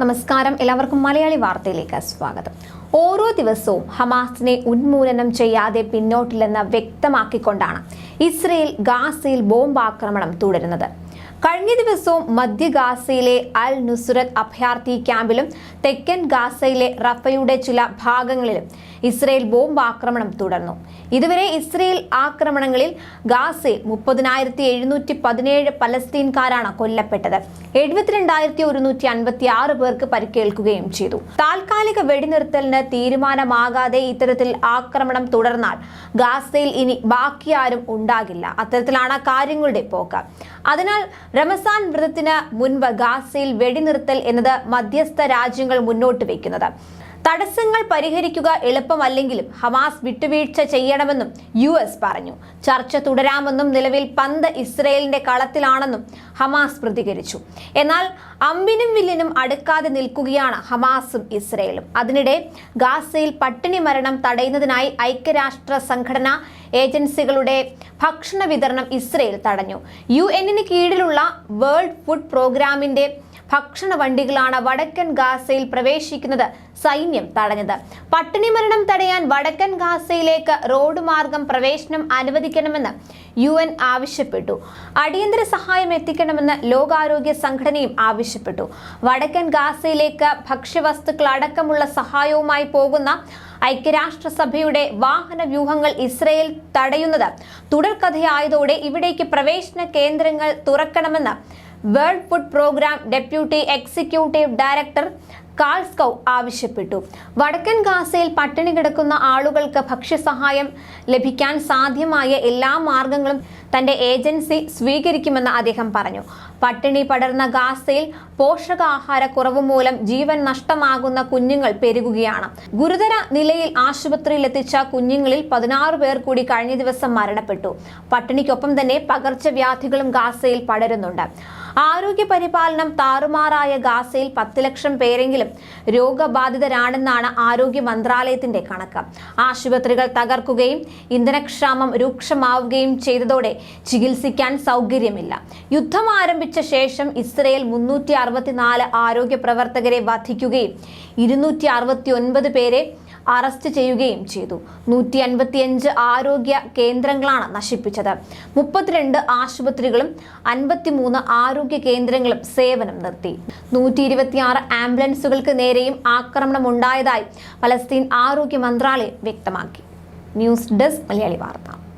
നമസ്കാരം. എല്ലാവർക്കും മലയാളി വാർത്തയിലേക്ക് സ്വാഗതം. ഓരോ ദിവസവും ഹമാസിനെ ഉന്മൂലനം ചെയ്യാതെ പിന്നോട്ടില്ലെന്ന് വ്യക്തമാക്കിക്കൊണ്ടാണ് ഇസ്രയേൽ ഗാസയിൽ ബോംബാക്രമണം തുടരുന്നത്. കഴിഞ്ഞ ദിവസവും മധ്യ ഗാസയിലെ അൽ നുസ്രത്ത് അഭയാർത്ഥി ക്യാമ്പിലും തെക്കൻ ഗാസയിലെ റഫയുടെ ചില ഭാഗങ്ങളിലും ഇസ്രയേൽ ബോംബ് ആക്രമണം തുടർന്നു. ഇതുവരെ ഇസ്രയേൽ ആക്രമണങ്ങളിൽ ഗാസയിൽ മുപ്പതിനായിരത്തി എഴുന്നൂറ്റി പതിനേഴ് പലസ്തീൻകാരാണ് കൊല്ലപ്പെട്ടത്. എഴുപത്തിരണ്ടായിരത്തി ഒരുന്നൂറ്റി അൻപത്തി ആറ് പേർക്ക് പരിക്കേൽക്കുകയും ചെയ്തു. താൽക്കാലിക വെടിനിർത്തലിന് തീരുമാനമാകാതെ ഇത്തരത്തിൽ ആക്രമണം തുടർന്നാൽ ഗാസയിൽ ഇനി ബാക്കിയാരും ഉണ്ടാകില്ല. അത്തരത്തിലാണ് കാര്യങ്ങളുടെ പോക്ക്. അതിനാൽ റമസാൻ വ്രതത്തിന് മുൻപ് ഗാസയിൽ വെടിനിർത്തൽ എന്നത് മധ്യസ്ഥ രാജ്യങ്ങൾ മുന്നോട്ട് വയ്ക്കുന്നത് തടസ്സങ്ങൾ പരിഹരിക്കുക എളുപ്പമല്ലെങ്കിലും ഹമാസ് വിട്ടുവീഴ്ച ചെയ്യണമെന്നും യു എസ് പറഞ്ഞു. ചർച്ച തുടരാമെന്നും നിലവിൽ പന്ത് ഇസ്രയേലിന്റെ കളത്തിലാണെന്നും ഹമാസ് പ്രതികരിച്ചു. എന്നാൽ അമ്പിനും വില്ലിനും അടുക്കാതെ നിൽക്കുകയാണ് ഹമാസും ഇസ്രയേലും. അതിനിടെ ഗാസയിൽ പട്ടിണി മരണം തടയുന്നതിനായി ഐക്യരാഷ്ട്ര സംഘടന ഏജൻസികളുടെ ഭക്ഷണ വിതരണം ഇസ്രയേൽ തടഞ്ഞു. യു എന്നിന് കീഴിലുള്ള വേൾഡ് ഫുഡ് പ്രോഗ്രാമിന്റെ ഭക്ഷണ വണ്ടികളാണ് വടക്കൻ ഗാസയിൽ പ്രവേശിക്കുന്നത്. സൈന്യം തടഞ്ഞത്. പട്ടിണി മരണം തടയാൻ വടക്കൻ ഗാസയിലേക്ക് റോഡ് മാർഗം പ്രവേശനം അനുവദിക്കണമെന്ന് യു എൻ ആവശ്യപ്പെട്ടു. അടിയന്തര സഹായം എത്തിക്കണമെന്ന് ലോകാരോഗ്യ സംഘടനയും ആവശ്യപ്പെട്ടു. വടക്കൻ ഗാസയിലേക്ക് ഭക്ഷ്യവസ്തുക്കൾ അടക്കമുള്ള സഹായവുമായി പോകുന്ന ഐക്യരാഷ്ട്രസഭയുടെ വാഹന വ്യൂഹങ്ങൾ ഇസ്രയേൽ തടയുന്നത് തുടർക്കഥയായതോടെ ഇവിടേക്ക് പ്രവേശന കേന്ദ്രങ്ങൾ തുറക്കണമെന്ന് World Food Programme deputy executive director Carl Skau ആവശ്യപ്പെട്ടു. വടക്കൻ ഗാസയിൽ പട്ടിണി കിടക്കുന്ന ആളുകൾക്ക് ഭക്ഷ്യസഹായം ലഭിക്കാൻ സാധ്യമായ എല്ലാ മാർഗങ്ങളും തന്റെ ഏജൻസി സ്വീകരിക്കുമെന്ന് അദ്ദേഹം പറഞ്ഞു. പട്ടിണി പടർന്ന ഗാസയിൽ പോഷകാഹാരക്കുറവ് മൂലം ജീവൻ നഷ്ടമാകുന്ന കുഞ്ഞുങ്ങൾ പെരുകുകയാണ്. ഗുരുതര നിലയിൽ ആശുപത്രിയിൽ എത്തിച്ച കുഞ്ഞുങ്ങളിൽ പതിനാറ് പേർ കൂടി കഴിഞ്ഞ ദിവസം മരണപ്പെട്ടു. പട്ടിണിക്കൊപ്പം തന്നെ പകർച്ചവ്യാധികളും ഗാസയിൽ പടരുന്നുണ്ട്. ആരോഗ്യ പരിപാലനം താറുമാറായ ഗാസയിൽ പത്ത് ലക്ഷം പേരെങ്കിലും രോഗബാധിതരാണെന്നാണ് ആരോഗ്യ മന്ത്രാലയത്തിന്റെ കണക്ക്. ആശുപത്രികൾ തകർക്കുകയും ഇന്ധനക്ഷാമം രൂക്ഷമാവുകയും ചെയ്തതോടെ ചികിത്സിക്കാൻ സൗകര്യമില്ല. യുദ്ധം ആരംഭിച്ച ശേഷം ഇസ്രയേൽ മുന്നൂറ്റി ആരോഗ്യ പ്രവർത്തകരെ വധിക്കുകയും ഇരുന്നൂറ്റി പേരെ അറസ്റ്റ് ചെയ്യുകയും ചെയ്തു. നൂറ്റി അൻപത്തിയഞ്ച് ആരോഗ്യ കേന്ദ്രങ്ങളാണ് നശിപ്പിച്ചത്. മുപ്പത്തിരണ്ട് ആശുപത്രികളും അൻപത്തിമൂന്ന് ആരോഗ്യ കേന്ദ്രങ്ങളും സേവനം നിർത്തി. നൂറ്റി ഇരുപത്തിയാറ് ആംബുലൻസുകൾക്ക് നേരെയും ആക്രമണം ഉണ്ടായതായി പലസ്തീൻ ആരോഗ്യ മന്ത്രാലയം വ്യക്തമാക്കി. ന്യൂസ് ഡെസ്ക് മലയാളി വാർത്ത.